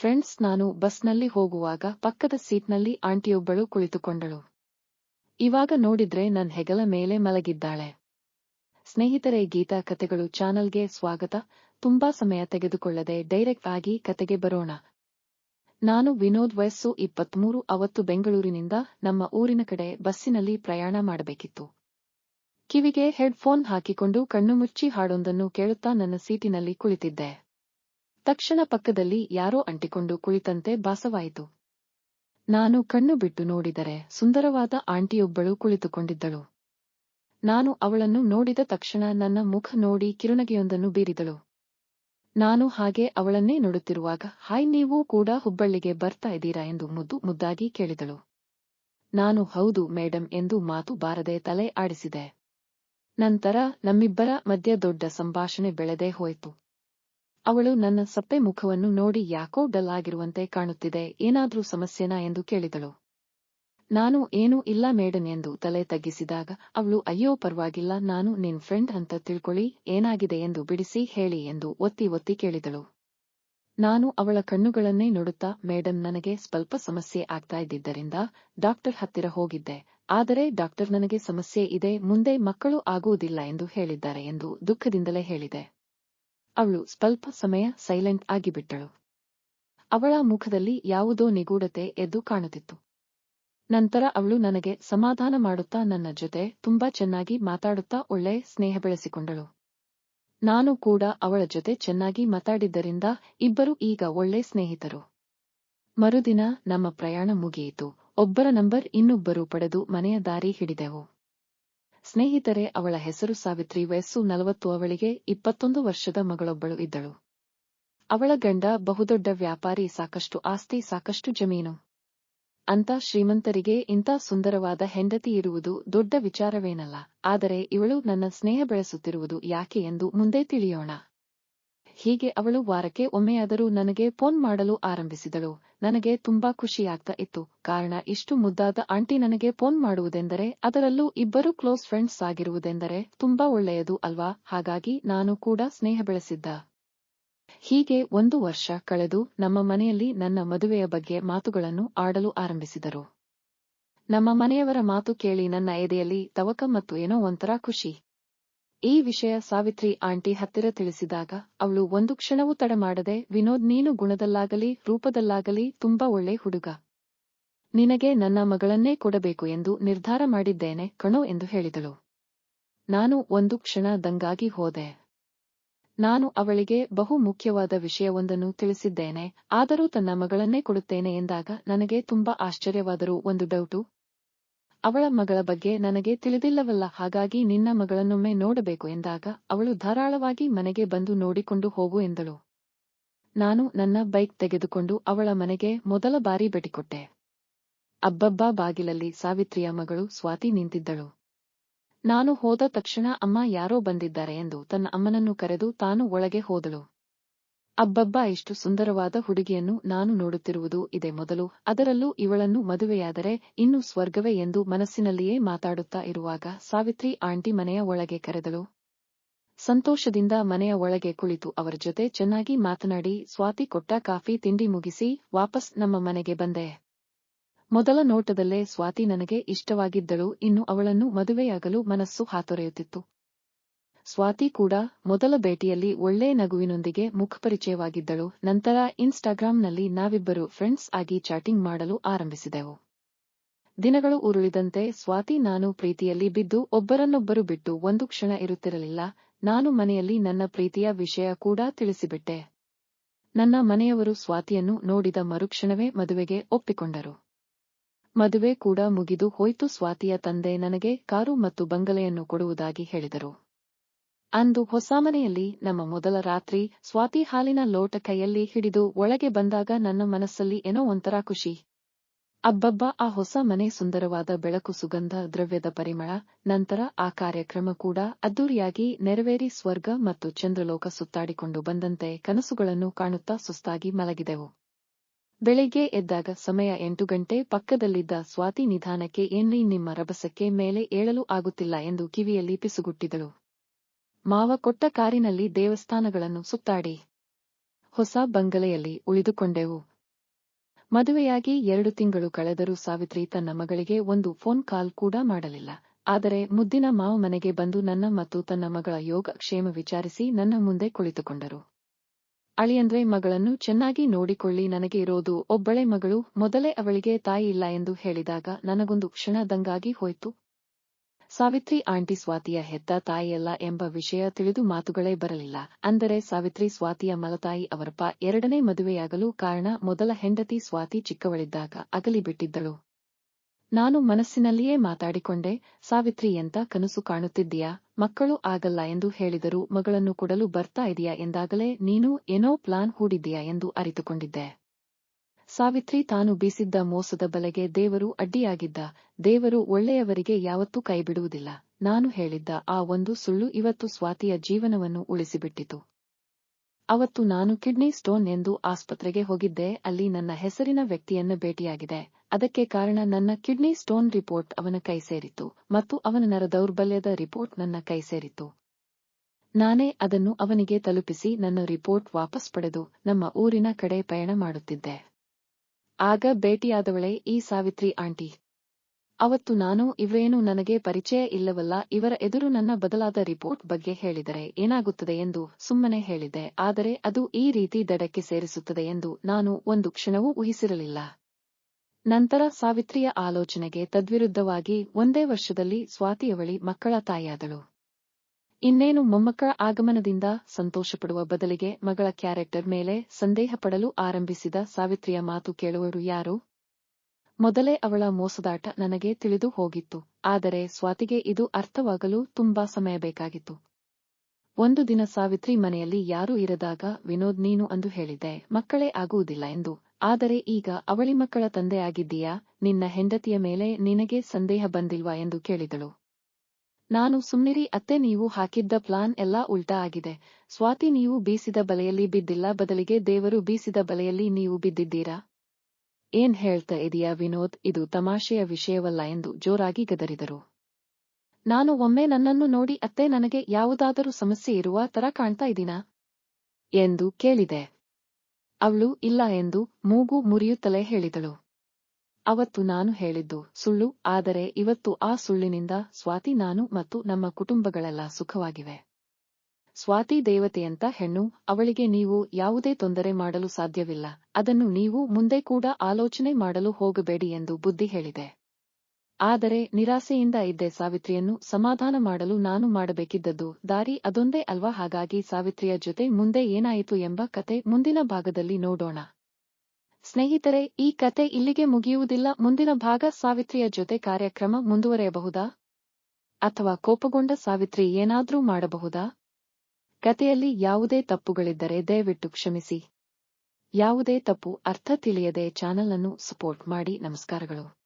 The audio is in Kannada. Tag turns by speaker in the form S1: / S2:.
S1: ಫ್ರೆಂಡ್ಸ್ ನಾನು ಬಸ್ನಲ್ಲಿ ಹೋಗುವಾಗ ಪಕ್ಕದ ಸೀಟ್ನಲ್ಲಿ ಆಂಟಿಯೊಬ್ಬಳು ಕುಳಿತುಕೊಂಡಳು. ಇವಾಗ ನೋಡಿದ್ರೆ ನನ್ ಹೆಗಲ ಮೇಲೆ ಮಲಗಿದ್ದಾಳೆ. ಸ್ನೇಹಿತರೆ, ಗೀತಾ ಕತೆಗಳು ಚಾನಲ್ಗೆ ಸ್ವಾಗತ. ತುಂಬಾ ಸಮಯ ತೆಗೆದುಕೊಳ್ಳದೆ ಡೈರೆಕ್ಟ್ ಆಗಿ ಕತೆಗೆ ಬರೋಣ. ನಾನು ವಿನೋದ್ ವಯಸ್ಸು ಇಪ್ಪತ್ಮೂರು, ಅವತ್ತು ಬೆಂಗಳೂರಿನಿಂದ ನಮ್ಮ ಊರಿನ ಕಡೆ ಬಸ್ಸಿನಲ್ಲಿ ಪ್ರಯಾಣ ಮಾಡಬೇಕಿತ್ತು. ಕಿವಿಗೆ ಹೆಡ್ಫೋನ್ ಹಾಕಿಕೊಂಡು ಕಣ್ಣು ಮುಚ್ಚಿ ಹಾಡೊಂದನ್ನು ಕೇಳುತ್ತಾ ನನ್ನ ಸೀಟಿನಲ್ಲಿ ಕುಳಿತಿದ್ದೆ. ತಕ್ಷಣ ಪಕ್ಕದಲ್ಲಿ ಯಾರೋ ಅಂಟಿಕೊಂಡು ಕುಳಿತಂತೆ ಭಾಸವಾಯಿತು. ನಾನು ಕಣ್ಣು ಬಿಟ್ಟು ನೋಡಿದರೆ ಸುಂದರವಾದ ಆಂಟಿಯೊಬ್ಬಳು ಕುಳಿತುಕೊಂಡಿದ್ದಳು. ನಾನು ಅವಳನ್ನು ನೋಡಿದ ತಕ್ಷಣ ನನ್ನ ಮುಖ ನೋಡಿ ಕಿರುನಗೆಯೊಂದನ್ನು ಬೀರಿದಳು. ನಾನು ಹಾಗೆ ಅವಳನ್ನೇ ನೋಡುತ್ತಿರುವಾಗ, ಹಾಯ್, ನೀವು ಕೂಡ ಹುಬ್ಬಳ್ಳಿಗೆ ಬರ್ತಾ ಇದ್ದೀರಾ? ಎಂದು ಮುದ್ದು ಮುದ್ದಾಗಿ ಕೇಳಿದಳು. ನಾನು ಹೌದು ಮೇಡಂ ಎಂದು ಮಾತು ಬಾರದೆ ತಲೆ ಆಡಿಸಿದೆ. ನಂತರ ನಮ್ಮಿಬ್ಬರ ಮಧ್ಯ ದೊಡ್ಡ ಸಂಭಾಷಣೆ ಬೆಳೆದೇ ಹೋಯಿತು. ಅವಳು ನನ್ನ ಸಪ್ಪೆ ಮುಖವನ್ನು ನೋಡಿ ಯಾಕೋ ಡಲ್ ಆಗಿರುವಂತೆ ಕಾಣುತ್ತಿದೆ, ಏನಾದ್ರೂ ಸಮಸ್ಯೆನಾ ಎಂದು ಕೇಳಿದಳು. ನಾನು, ಏನೂ ಇಲ್ಲ ಮೇಡನ್ ಎಂದು ತಲೆ ತಗ್ಗಿಸಿದಾಗ, ಅವಳು ಅಯ್ಯೋ ಪರವಾಗಿಲ್ಲ, ನಾನು ನಿನ್ ಫ್ರೆಂಡ್ ಅಂತ ತಿಳ್ಕೊಳ್ಳಿ, ಏನಾಗಿದೆ ಎಂದು ಬಿಡಿಸಿ ಹೇಳಿ ಎಂದು ಒತ್ತಿ ಒತ್ತಿ ಕೇಳಿದಳು. ನಾನು ಅವಳ ಕಣ್ಣುಗಳನ್ನೇ ನೋಡುತ್ತಾ, ಮೇಡಂ, ನನಗೆ ಸ್ವಲ್ಪ ಸಮಸ್ಯೆ ಆಗ್ತಾ ಇದ್ದಿದ್ದರಿಂದ ಡಾಕ್ಟರ್ ಹತ್ತಿರ ಹೋಗಿದ್ದೆ, ಆದರೆ ಡಾಕ್ಟರ್ ನನಗೆ ಸಮಸ್ಯೆ ಇದೆ, ಮುಂದೆ ಮಕ್ಕಳು ಆಗುವುದಿಲ್ಲ ಎಂದು ಹೇಳಿದ್ದಾರೆ ಎಂದು ದುಃಖದಿಂದಲೇ ಹೇಳಿದೆ. ಅವಳು ಸ್ವಲ್ಪ ಸಮಯ ಸೈಲೆಂಟ್ ಆಗಿಬಿಟ್ಟಳು. ಅವಳ ಮುಖದಲ್ಲಿ ಯಾವುದೋ ನಿಗೂಢತೆ ಎದ್ದು ಕಾಣುತ್ತಿತ್ತು. ನಂತರ ಅವಳು ನನಗೆ ಸಮಾಧಾನ ಮಾಡುತ್ತಾ ನನ್ನ ಜೊತೆ ತುಂಬಾ ಚೆನ್ನಾಗಿ ಮಾತಾಡುತ್ತಾ ಒಳ್ಳೆ ಸ್ನೇಹ ಬೆಳೆಸಿಕೊಂಡಳು. ನಾನು ಕೂಡ ಅವಳ ಜೊತೆ ಚೆನ್ನಾಗಿ ಮಾತಾಡಿದ್ದರಿಂದ ಇಬ್ಬರು ಈಗ ಒಳ್ಳೆ ಸ್ನೇಹಿತರು. ಮರುದಿನ ನಮ್ಮ ಪ್ರಯಾಣ ಮುಗಿಯಿತು. ಒಬ್ಬರ ನಂಬರ್ ಇನ್ನೊಬ್ಬರು ಪಡೆದು ಮನೆಯ ದಾರಿ ಹಿಡಿದೆವು. ಸ್ನೇಹಿತರೆ, ಅವಳ ಹೆಸರು ಸಾವಿತ್ರಿ. ವಯಸ್ಸು ನಲವತ್ತು, ಅವಳಿಗೆ ಇಪ್ಪತ್ತೊಂದು ವರ್ಷದ ಮಗಳೊಬ್ಬಳು ಇದ್ದಳು. ಅವಳ ಗಂಡ, ಬಹುದೊಡ್ಡ ವ್ಯಾಪಾರಿ, ಸಾಕಷ್ಟು ಆಸ್ತಿ, ಸಾಕಷ್ಟು ಜಮೀನು. ಅಂತ ಶ್ರೀಮಂತರಿಗೆ ಇಂಥ ಸುಂದರವಾದ ಹೆಂಡತಿ ಇರುವುದು ದೊಡ್ಡ ವಿಚಾರವೇನಲ್ಲ. ಆದರೆ ಇವಳು ನನ್ನ ಸ್ನೇಹ ಬೆಳೆಸುತ್ತಿರುವುದು ಯಾಕೆ ಎಂದು ಮುಂದೆ ತಿಳಿಯೋಣ. ಹೀಗೆ ಅವಳು ವಾರಕ್ಕೆ ಒಮ್ಮೆಯಾದರೂ ನನಗೆ ಫೋನ್ ಮಾಡಲು ಆರಂಭಿಸಿದಳು. ನನಗೆ ತುಂಬಾ ಖುಷಿಯಾಗ್ತಾ ಇತ್ತು. ಕಾರಣ, ಇಷ್ಟು ಮುದ್ದಾದ ಆಂಟಿ ನನಗೆ ಫೋನ್ ಮಾಡುವುದೆಂದರೆ, ಅದರಲ್ಲೂ ಇಬ್ಬರು ಕ್ಲೋಸ್ ಫ್ರೆಂಡ್ಸ್ ಆಗಿರುವುದೆಂದರೆ ತುಂಬಾ ಒಳ್ಳೆಯದು ಅಲ್ವಾ? ಹಾಗಾಗಿ ನಾನು ಕೂಡ ಸ್ನೇಹ ಬೆಳೆಸಿದ್ದ. ಹೀಗೆ ಒಂದು ವರ್ಷ ಕಳೆದು ನಮ್ಮ ಮನೆಯಲ್ಲಿ ನನ್ನ ಮದುವೆಯ ಬಗ್ಗೆ ಮಾತುಗಳನ್ನು ಆಡಲು ಆರಂಭಿಸಿದರು. ನಮ್ಮ ಮನೆಯವರ ಮಾತು ಕೇಳಿ ನನ್ನ ಎದೆಯಲ್ಲಿ ತವಕ ಮತ್ತು ಏನೋ ಒಂಥರ ಖುಷಿ. ಈ ವಿಷಯ ಸಾವಿತ್ರಿ ಆಂಟಿ ಹತ್ತಿರ ತಿಳಿಸಿದಾಗ, ಅವಳು ಒಂದು ಕ್ಷಣವೂ ತಡಮಾಡದೆ ವಿನೋದ್, ನೀನು ಗುಣದಲ್ಲಾಗಲಿ, ರೂಪದಲ್ಲಾಗಲಿ ತುಂಬಾ ಒಳ್ಳೆ ಹುಡುಗ. ನಿನಗೆ ನನ್ನ ಮಗಳನ್ನೇ ಕೊಡಬೇಕು ಎಂದು ನಿರ್ಧಾರ ಮಾಡಿದ್ದೇನೆ ಕಣೋ ಎಂದು ಹೇಳಿದಳು. ನಾನು ಒಂದು ಕ್ಷಣ ದಂಗಾಗಿ ಹೋದೆ. ನಾನು ಅವಳಿಗೆ ಬಹು ಮುಖ್ಯವಾದ ವಿಷಯವೊಂದನ್ನು ತಿಳಿಸಿದ್ದೇನೆ, ಆದರೂ ತನ್ನ ಮಗಳನ್ನೇ ಕೊಡುತ್ತೇನೆ ಎಂದಾಗ ನನಗೆ ತುಂಬಾ ಆಶ್ಚರ್ಯವಾದರೂ ಒಂದು ಡೌಟು. ಅವಳ ಮಗಳ ಬಗ್ಗೆ ನನಗೆ ತಿಳಿದಿಲ್ಲವಲ್ಲ, ಹಾಗಾಗಿ ನಿನ್ನ ಮಗಳನ್ನೊಮ್ಮೆ ನೋಡಬೇಕು ಎಂದಾಗ ಅವಳು ಧಾರಾಳವಾಗಿ ಮನೆಗೆ ಬಂದು ನೋಡಿಕೊಂಡು ಹೋಗು ಎಂದಳು. ನಾನು ನನ್ನ ಬೈಕ್ ತೆಗೆದುಕೊಂಡು ಅವಳ ಮನೆಗೆ ಮೊದಲ ಬಾರಿ ಬೆಟಿಕೊಟ್ಟೆ ಅಬ್ಬಬ್ಬಾ ಬಾಗಿಲಲ್ಲಿ ಸಾವಿತ್ರಿಯ ಮಗಳು ಸ್ವಾತಿ ನಿಂತಿದ್ದಳು. ನಾನು ಹೋದ ತಕ್ಷಣ ಅಮ್ಮ ಯಾರೋ ಬಂದಿದ್ದಾರೆ ಎಂದು ತನ್ನ ಅಮ್ಮನನ್ನು ಕರೆದು ತಾನು ಒಳಗೆ ಹೋದಳು. ಅಬ್ಬಬ್ಬಾ, ಇಷ್ಟು ಸುಂದರವಾದ ಹುಡುಗಿಯನ್ನು ನಾನು ನೋಡುತ್ತಿರುವುದು ಇದೆ ಮೊದಲು. ಅದರಲ್ಲೂ ಇವಳನ್ನು ಮದುವೆಯಾದರೆ ಇನ್ನು ಸ್ವರ್ಗವೇ ಎಂದು ಮನಸ್ಸಿನಲ್ಲಿಯೇ ಮಾತಾಡುತ್ತಾ ಇರುವಾಗ ಸಾವಿತ್ರಿ ಆಂಟಿ ಮನೆಯ ಒಳಗೆ ಕರೆದಳು. ಸಂತೋಷದಿಂದ ಮನೆಯ ಒಳಗೆ ಕುಳಿತು ಅವರ ಜೊತೆ ಚೆನ್ನಾಗಿ ಮಾತನಾಡಿ, ಸ್ವಾತಿ ಕೊಟ್ಟ ಕಾಫಿ ತಿಂಡಿ ಮುಗಿಸಿ ವಾಪಸ್ ನಮ್ಮ ಮನೆಗೆ ಬಂದೆ. ಮೊದಲ ನೋಟದಲ್ಲೇ ಸ್ವಾತಿ ನನಗೆ ಇಷ್ಟವಾಗಿದ್ದಳು, ಇನ್ನು ಅವಳನ್ನು ಮದುವೆಯಾಗಲು ಮನಸ್ಸು ಹಾತೊರೆಯುತ್ತಿತ್ತು. ಸ್ವಾತಿ ಕೂಡ ಮೊದಲ ಭೇಟಿಯಲ್ಲಿ ಒಳ್ಳೆಯ ನಗುವಿನೊಂದಿಗೆ ಮುಖಪರಿಚಯವಾಗಿದ್ದಳು ನಂತರ ಇನ್ಸ್ಟಾಗ್ರಾಂನಲ್ಲಿ ನಾವಿಬ್ಬರು ಫ್ರೆಂಡ್ಸ್ ಆಗಿ ಚಾಟಿಂಗ್ ಮಾಡಲು ಆರಂಭಿಸಿದೆವು. ದಿನಗಳು ಉರುಳಿದಂತೆ ಸ್ವಾತಿ ನಾನು ಪ್ರೀತಿಯಲ್ಲಿ ಬಿದ್ದು ಒಬ್ಬರನ್ನೊಬ್ಬರು ಬಿಟ್ಟು ಒಂದು ಕ್ಷಣ ಇರುತ್ತಿರಲಿಲ್ಲ. ನಾನು ಮನೆಯಲ್ಲಿ ನನ್ನ ಪ್ರೀತಿಯ ವಿಷಯ ಕೂಡ ತಿಳಿಸಿಬಿಟ್ಟೆ. ನನ್ನ ಮನೆಯವರು ಸ್ವಾತಿಯನ್ನು ನೋಡಿದ ಮರುಕ್ಷಣವೇ ಮದುವೆಗೆ ಒಪ್ಪಿಕೊಂಡರು. ಮದುವೆ ಕೂಡ ಮುಗಿದು ಹೋಯ್ತು. ಸ್ವಾತಿಯ ತಂದೆ ನನಗೆ ಕಾರು ಮತ್ತು ಬಂಗಲೆಯನ್ನು ಕೊಡುವುದಾಗಿ ಹೇಳಿದರು. ಅಂದು ಹೊಸ ಮನೆಯಲ್ಲಿ ನಮ್ಮ ಮೊದಲ ರಾತ್ರಿ ಸ್ವಾತಿ ಹಾಲಿನ ಲೋಟ ಕೈಯಲ್ಲಿ ಹಿಡಿದು ಒಳಗೆ ಬಂದಾಗ ನನ್ನ ಮನಸ್ಸಲ್ಲಿ ಏನೋ ಒಂಥರ ಖುಷಿ. ಅಬ್ಬಬ್ಬ, ಆ ಹೊಸ ಮನೆ ಸುಂದರವಾದ ಬೆಳಕು ಸುಗಂಧ ದ್ರವ್ಯದ ಪರಿಮಳ, ನಂತರ ಆ ಕಾರ್ಯಕ್ರಮ ಕೂಡ ಅದ್ದೂರಿಯಾಗಿ ನೆರವೇರಿ ಸ್ವರ್ಗ ಮತ್ತು ಚಂದ್ರಲೋಕ ಸುತ್ತಾಡಿಕೊಂಡು ಬಂದಂತೆ ಕನಸುಗಳನ್ನು ಕಾಣುತ್ತಾ ಸುಸ್ತಾಗಿ ಮಲಗಿದೆವು. ಬೆಳಿಗ್ಗೆ ಎದ್ದಾಗ ಸಮಯ ಎಂಟು ಗಂಟೆ, ಪಕ್ಕದಲ್ಲಿದ್ದ ಸ್ವಾತಿ ನಿಧಾನಕ್ಕೆ ಏನ್ರಿ ನಿಮ್ಮ ರಭಸಕ್ಕೆ ಮೇಲೆ ಏಳಲು ಆಗುತ್ತಿಲ್ಲ ಎಂದು ಕಿವಿಯಲ್ಲಿ ಪಿಸುಗುಟ್ಟಿದಳು. ಮಾವ ಕೊಟ್ಟ ಕಾರಿನಲ್ಲಿ ದೇವಸ್ಥಾನಗಳನ್ನು ಸುತ್ತಾಡಿ. ಹೊಸ ಬಂಗಲೆಯಲ್ಲಿ ಉಳಿದುಕೊಂಡೆವು. ಮದುವೆಯಾಗಿ ಎರಡು ತಿಂಗಳು ಕಳೆದರೂ ಸಾವಿತ್ರಿ ತನ್ನ ಮಗಳಿಗೆ ಒಂದು ಫೋನ್ ಕಾಲ್ ಕೂಡ ಮಾಡಲಿಲ್ಲ. ಆದರೆ ಮುದ್ದಿನ ಮಾವ ಮನೆಗೆ ಬಂದು ನನ್ನ ಮತ್ತು ತನ್ನ ಮಗಳ ಯೋಗ ಕ್ಷೇಮ ವಿಚಾರಿಸಿ ನನ್ನ ಮುಂದೆ ಕುಳಿತುಕೊಂಡರು. ಅಳಿಯಂದ್ರೆ ಮಗಳನ್ನು ಚೆನ್ನಾಗಿ ನೋಡಿಕೊಳ್ಳಿ, ನನಗೆ ಇರೋದು ಒಬ್ಬಳೆ ಮಗಳು, ಮೊದಲೇ ಅವಳಿಗೆ ತಾಯಿ ಇಲ್ಲ ಎಂದು ಹೇಳಿದಾಗ ನನಗೊಂದು ಕ್ಷಣ ದಂಗಾಗಿ ಹೋಯ್ತು. ಸಾವಿತ್ರಿ ಆಂಟಿ ಸ್ವಾತಿಯ ಹೆತ್ತ ತಾಯಿಯಲ್ಲ ಎಂಬ ವಿಷಯ ತಿಳಿದು ಮಾತುಗಳೇ ಬರಲಿಲ್ಲ. ಅಂದರೆ ಸಾವಿತ್ರಿ ಸ್ವಾತಿಯ ಮಲತಾಯಿ ಅವರಪ್ಪ ಎರಡನೇ ಮದುವೆಯಾಗಲು ಕಾರಣ ಮೊದಲ ಹೆಂಡತಿ ಸ್ವಾತಿ ಚಿಕ್ಕವಳಿದ್ದಾಗ ಅಗಲಿಬಿಟ್ಟಿದ್ದಳು ನಾನು ಮನಸ್ಸಿನಲ್ಲಿಯೇ ಮಾತಾಡಿಕೊಂಡೆ, ಸಾವಿತ್ರಿ ಎಂತ ಕನಸು ಕಾಣುತ್ತಿದ್ದೀಯಾ? ಮಕ್ಕಳು ಆಗಲ್ಲ ಎಂದು ಹೇಳಿದರು ಮಗಳನ್ನು ಕೊಡಲು ಬರ್ತಾ ಇದೆಯಾ ಎಂದಾಗಲೇ ನೀನು ಏನೋ ಪ್ಲಾನ್ ಹೂಡಿದ್ದೀಯಾ ಎಂದು ಅರಿತುಕೊಂಡಿದ್ದೆ. ಸಾವಿತ್ರಿ ತಾನು ಬೀಸಿದ್ದ ಮೋಸದ ಬಲೆಗೆ ದೇವರು ಅಡ್ಡಿಯಾಗಿದ್ದ. ದೇವರು ಒಳ್ಳೆಯವರಿಗೆ ಯಾವತ್ತೂ ಕೈಬಿಡುವುದಿಲ್ಲ. ನಾನು ಹೇಳಿದ್ದ ಆ ಒಂದು ಸುಳ್ಳು ಇವತ್ತು ಸ್ವಾತಿಯ ಜೀವನವನ್ನು ಉಳಿಸಿಬಿಟ್ಟಿತು. ಅವತ್ತು ನಾನು ಕಿಡ್ನಿ ಸ್ಟೋನ್ ಎಂದು ಆಸ್ಪತ್ರೆಗೆ ಹೋಗಿದ್ದೆ. ಅಲ್ಲಿ ನನ್ನ ಹೆಸರಿನ ವ್ಯಕ್ತಿಯನ್ನು ಭೇಟಿಯಾಗಿದೆ. ಅದಕ್ಕೆ ಕಾರಣ ನನ್ನ ಕಿಡ್ನಿ ಸ್ಟೋನ್ ರಿಪೋರ್ಟ್ ಅವನ ಕೈ ಸೇರಿತು ಮತ್ತು ಅವನ ನರ ದೌರ್ಬಲ್ಯದ ರಿಪೋರ್ಟ್ ನನ್ನ ಕೈ ಸೇರಿತು ನಾನೇ ಅದನ್ನು ಅವನಿಗೆ ತಲುಪಿಸಿ ನನ್ನ ರಿಪೋರ್ಟ್ ವಾಪಸ್ ಪಡೆದು ನಮ್ಮ ಊರಿನ ಕಡೆ ಪಯಣ ಮಾಡುತ್ತಿದ್ದೆ. ಆಗ ಭೇಟಿಯಾದವಳೆ, ಈ ಸಾವಿತ್ರಿ ಆಂಟಿ, ಅವತ್ತು ನಾನು ಇವರೇನು ನನಗೆ ಪರಿಚಯ ಇಲ್ಲವಲ್ಲ, ಇವರ ಎದುರು ನನ್ನ ಬದಲಾದ ರಿಪೋರ್ಟ್ ಬಗ್ಗೆ ಹೇಳಿದರೆ ಏನಾಗುತ್ತದೆ ಎಂದು ಸುಮ್ಮನೆ ಹೇಳಿದೆ, ಆದರೆ ಅದು ಈ ರೀತಿ ದಡಕ್ಕೆ ಸೇರಿಸುತ್ತದೆ ಎಂದು ನಾನು ಒಂದು ಕ್ಷಣವೂ ಊಹಿಸಿರಲಿಲ್ಲ. ನಂತರ ಸಾವಿತ್ರಿಯ ಆಲೋಚನೆಗೆ ತದ್ವಿರುದ್ಧವಾಗಿ, ಒಂದೇ ವರ್ಷದಲ್ಲಿ ಸ್ವಾತಿಯವಳಿ ಮಕ್ಕಳ ತಾಯಿಯಾದಳು. ಇನ್ನೇನು ಮೊಮ್ಮಕ್ಕಳ ಆಗಮನದಿಂದ ಸಂತೋಷಪಡುವ ಬದಲಿಗೆ ಮಗಳ ಕ್ಯಾರೆಕ್ಟರ್ ಮೇಲೆ ಸಂದೇಹ ಪಡಲು ಆರಂಭಿಸಿದ ಸಾವಿತ್ರಿಯ ಮಾತು ಕೇಳುವರು ಯಾರು? ಮೊದಲೇ ಅವಳ ಮೋಸದಾಟ ನನಗೆ ತಿಳಿದು ಹೋಗಿತ್ತು, ಆದರೆ ಸ್ವಾತಿಗೆ ಇದು ಅರ್ಥವಾಗಲು ತುಂಬಾ ಸಮಯ ಬೇಕಾಗಿತ್ತು. ಒಂದು ದಿನ ಸಾವಿತ್ರಿ ಮನೆಯಲ್ಲಿ ಯಾರೂ ಇರದಾಗ, ವಿನೋದ್, ನೀನು ಅಂದು ಹೇಳಿದ್ದೆ, ಮಕ್ಕಳೇ ಆಗುವುದಿಲ್ಲ ಎಂದು. ಆದರೆ ಈಗ ಅವಳಿ ಮಕ್ಕಳ ತಂದೆಯಾಗಿದ್ದೀಯಾ ನಿನ್ನ ಹೆಂಡತಿಯ ಮೇಲೆ ನಿನಗೆ ಸಂದೇಹ ಬಂದಿಲ್ವಾ? ಎಂದು ಕೇಳಿದಳು. ನಾನು ಸುಮ್ನಿರಿ ಅತ್ತೆ, ನೀವು ಹಾಕಿದ್ದ ಪ್ಲಾನ್ ಎಲ್ಲಾ ಉಲ್ಟಾ ಆಗಿದೆ. ಸ್ವಾತಿ, ನೀವು ಬೀಸಿದ ಬಲೆಯಲ್ಲಿ ಬಿದ್ದಿಲ್ಲ, ಬದಲಿಗೆ ದೇವರು ಬೀಸಿದ ಬಲೆಯಲ್ಲಿ ನೀವು ಬಿದ್ದಿದ್ದೀರಾ? ಏನ್ ಹೇಳ್ತಾ ಇದೆಯಾ ವಿನೋದ್? ಇದು ತಮಾಷೆಯ ವಿಷಯವಲ್ಲ ಎಂದು ಜೋರಾಗಿ ಗದರಿದರು. ನಾನು ಒಮ್ಮೆ ನನ್ನನ್ನು ನೋಡಿ, ಅತ್ತೆ, ನನಗೆ ಯಾವುದಾದರೂ ಸಮಸ್ಯೆ ಇರುವ ತರ ಕಾಣ್ತಾ ಇದೀನಾ ಎಂದು ಕೇಳಿದೆ. ಅವಳು, ಇಲ್ಲ ಎಂದು ಮೂಗು ಮುರಿಯುತ್ತಲೇ ಹೇಳಿದಳು. ಅವತ್ತು ನಾನು ಹೇಳಿದ್ದು ಸುಳ್ಳು, ಆದರೆ ಇವತ್ತು ಆ ಸುಳ್ಳಿನಿಂದ ಸ್ವಾತಿ ನಾನು ಮತ್ತು ನಮ್ಮ ಕುಟುಂಬಗಳೆಲ್ಲ ಸುಖವಾಗಿವೆ. ಸ್ವಾತಿ ದೇವತೆಯಂತ ಹೆಣ್ಣು, ಅವಳಿಗೆ ನೀವು ಯಾವುದೇ ತೊಂದರೆ ಮಾಡಲು ಸಾಧ್ಯವಿಲ್ಲ, ಅದನ್ನು ನೀವು ಮುಂದೆ ಕೂಡ ಆಲೋಚನೆ ಮಾಡಲು ಹೋಗಬೇಡಿ ಎಂದು ಬುದ್ಧಿ ಹೇಳಿದೆ. ಆದರೆ ನಿರಾಸೆಯಿಂದ ಇದ್ದೆ ಸಾವಿತ್ರಿಯನ್ನು ಸಮಾಧಾನ ಮಾಡಲು ನಾನು ಮಾಡಬೇಕಿದ್ದದ್ದು ದಾರಿ ಅದೊಂದೇ ಅಲ್ವಾ? ಹಾಗಾಗಿ ಸಾವಿತ್ರಿಯ ಜೊತೆ ಮುಂದೆ ಏನಾಯಿತು ಎಂಬ ಕತೆ ಮುಂದಿನ ಭಾಗದಲ್ಲಿ ನೋಡೋಣ. ಸ್ನೇಹಿತರೆ, ಈ ಕತೆ ಇಲ್ಲಿಗೆ ಮುಗಿಯುವುದಿಲ್ಲ. ಮುಂದಿನ ಭಾಗ ಸಾವಿತ್ರಿಯ ಜೊತೆ ಕಾರ್ಯಕ್ರಮ ಮುಂದುವರೆಯಬಹುದಾ? ಅಥವಾ ಕೋಪಗೊಂಡ ಸಾವಿತ್ರಿ ಏನಾದ್ರೂ ಮಾಡಬಹುದಾ? ಕತೆಯಲ್ಲಿ ಯಾವುದೇ ತಪ್ಪುಗಳಿದ್ದರೆ ದಯವಿಟ್ಟು ಕ್ಷಮಿಸಿ. ಯಾವುದೇ ತಪ್ಪು ಅರ್ಥ ತಿಳಿಯದೆ ಚಾನಲ್ ಅನ್ನು ಸಪೋರ್ಟ್ ಮಾಡಿ. ನಮಸ್ಕಾರಗಳು.